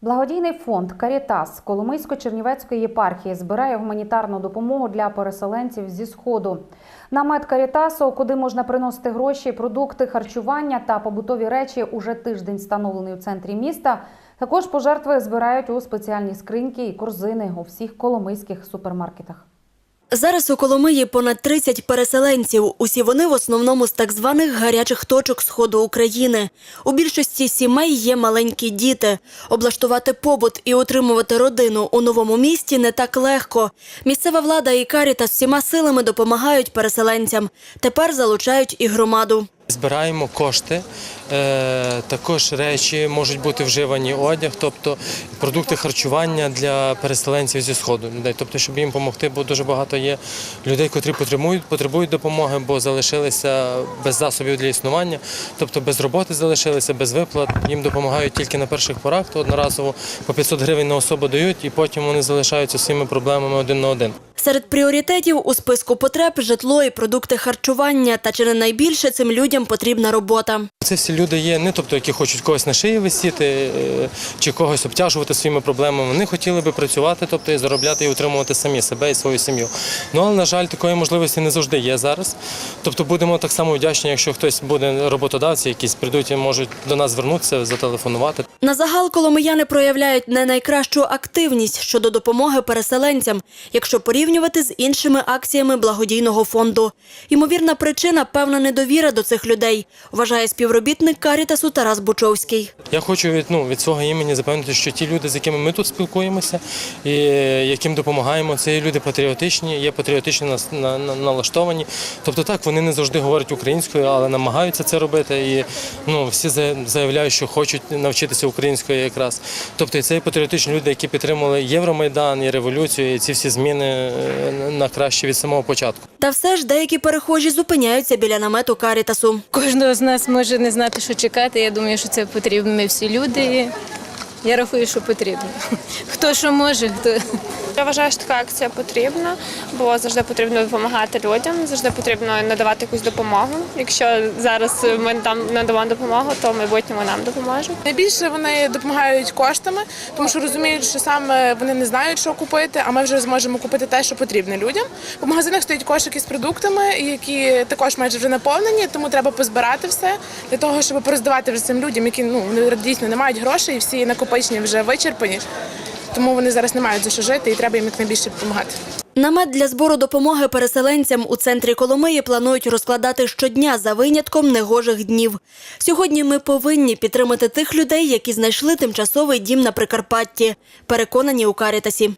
Благодійний фонд Карітас Коломийсько-Чернівецької єпархії збирає гуманітарну допомогу для переселенців зі сходу. Намет Карітасу, куди можна приносити гроші, продукти, харчування та побутові речі, уже тиждень встановлений у центрі міста. Також пожертви збирають у спеціальні скриньки і корзини у всіх коломийських супермаркетах. Зараз у Коломиї понад 30 переселенців. Усі вони в основному з так званих гарячих точок сходу України. У більшості сімей є маленькі діти. Облаштувати побут і утримувати родину у новому місті не так легко. Місцева влада і каріта з всіма силами допомагають переселенцям. Тепер залучають і громаду. Збираємо кошти, е, також речі можуть бути вживані одяг, тобто продукти харчування для переселенців зі сходу. Тобто, щоб їм допомогти, бо дуже багато є людей, котрі потребують, потребують допомоги, бо залишилися без засобів для існування, тобто без роботи залишилися, без виплат. Їм допомагають тільки на перших порах, то одноразово по 500 гривень на особу дають, і потім вони залишаються своїми проблемами один на один. Серед пріоритетів у списку потреб житло і продукти харчування. Та чи не найбільше цим людям потрібна робота. Це всі люди є, не тобто, які хочуть когось на шиї висіти е, чи когось обтяжувати своїми проблемами. Вони хотіли би працювати, тобто і заробляти і утримувати самі себе і свою сім'ю. Ну але на жаль, такої можливості не завжди є зараз. Тобто будемо так само вдячні, якщо хтось буде роботодавці, якісь прийдуть і можуть до нас звернутися, зателефонувати. На загал коломияни проявляють не найкращу активність щодо допомоги переселенцям, якщо порівнювати з іншими акціями благодійного фонду. Ймовірна причина певна недовіра до цих людей, вважає співробітник Карітасу Тарас Бучовський. Я хочу від, ну, від свого імені запевнити, що ті люди, з якими ми тут спілкуємося і яким допомагаємо, це люди патріотичні, є патріотично налаштовані. Тобто так, вони не завжди говорять українською, але намагаються це робити. І ну, всі заявляють, що хочуть навчитися українською якраз. Тобто це патріотичні люди, які підтримали Євромайдан і революцію, і ці всі зміни на краще від самого початку. Та все ж деякі перехожі зупиняються біля намету Карітасу. Кожного з нас може не знати, що чекати. Я думаю, що це потрібно. Ми всі люди. Я рахую, що потрібно. Хто що може, хто. Я вважаю, що така акція потрібна, бо завжди потрібно допомагати людям, завжди потрібно надавати якусь допомогу. Якщо зараз ми там надамо допомогу, то в майбутньому нам допоможуть. Найбільше вони допомагають коштами, тому що розуміють, що саме вони не знають, що купити, а ми вже зможемо купити те, що потрібне людям. У магазинах стоять кошики з продуктами, які також майже вже наповнені, тому треба позбирати все для того, щоб пороздавати вже цим людям, які ну дійсно не мають грошей, і всі накопичені вже вичерпані. Тому вони зараз не мають за що жити, і треба їм якнайбільше допомагати. Намет для збору допомоги переселенцям у центрі Коломиї планують розкладати щодня за винятком негожих днів. Сьогодні ми повинні підтримати тих людей, які знайшли тимчасовий дім на Прикарпатті. Переконані у Карітасі.